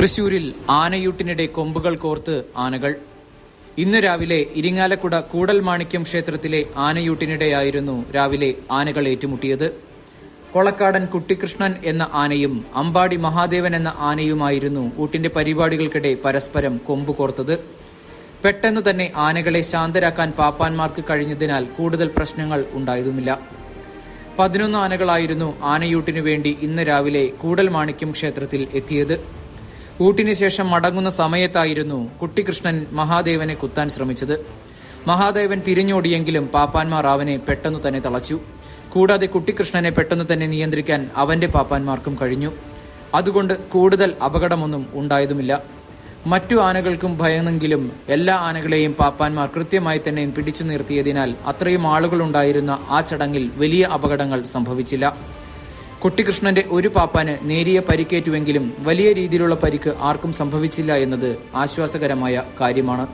തൃശൂരിൽ ആനയൂട്ടിനിടെ കൊമ്പുകൾ കോർത്ത് ആനകൾ. ഇന്ന് രാവിലെ ഇരിങ്ങാലക്കുട കൂടൽമാണിക്യം ക്ഷേത്രത്തിലെ ആനയൂട്ടിനിടെയായിരുന്നു രാവിലെ ആനകൾ ഏറ്റുമുട്ടിയത്. കൊളക്കാടൻ കുട്ടികൃഷ്ണൻ എന്ന ആനയും അമ്പാടി മഹാദേവൻ എന്ന ആനയുമായിരുന്നു ഊട്ടിന്റെ പരിപാടികൾക്കിടെ പരസ്പരം കൊമ്പു കോർത്തത്. പെട്ടെന്ന് തന്നെ ആനകളെ ശാന്തരാക്കാൻ പാപ്പാന്മാർക്ക് കഴിഞ്ഞതിനാൽ കൂടുതൽ പ്രശ്നങ്ങൾ ഉണ്ടായതുമില്ല. പതിനൊന്ന് ആനകളായിരുന്നു ആനയൂട്ടിനു വേണ്ടി ഇന്ന് രാവിലെ കൂടൽമാണിക്യം ക്ഷേത്രത്തിൽ എത്തിയത്. ഊട്ടിന് ശേഷം മടങ്ങുന്ന സമയത്തായിരുന്നു കുട്ടികൃഷ്ണൻ മഹാദേവനെ കുത്താൻ ശ്രമിച്ചത്. മഹാദേവൻ തിരിഞ്ഞോടിയെങ്കിലും പാപ്പാന്മാർ അവനെ പെട്ടെന്ന് തന്നെ തളച്ചു. കൂടാതെ കുട്ടികൃഷ്ണനെ പെട്ടെന്ന് തന്നെ നിയന്ത്രിക്കാൻ അവന്റെ പാപ്പാന്മാർക്കും കഴിഞ്ഞു. അതുകൊണ്ട് കൂടുതൽ അപകടമൊന്നും ഉണ്ടായതുമില്ല. മറ്റു ആനകൾക്കും ഭയന്നെങ്കിലും എല്ലാ ആനകളെയും പാപ്പാന്മാർ കൃത്യമായി തന്നെ പിടിച്ചു നിർത്തിയതിനാൽ അത്രയും ആളുകളുണ്ടായിരുന്ന ആ ചടങ്ങിൽ വലിയ അപകടങ്ങൾ സംഭവിച്ചില്ല. കുട്ടിക്കൃഷ്ണന്റെ ഒരു പാപ്പാന് നേരിയ പരിക്കേറ്റുവെങ്കിലും വലിയ രീതിയിലുള്ള പരിക്ക് ആർക്കും സംഭവിച്ചില്ല എന്നത് ആശ്വാസകരമായ കാര്യമാണ്.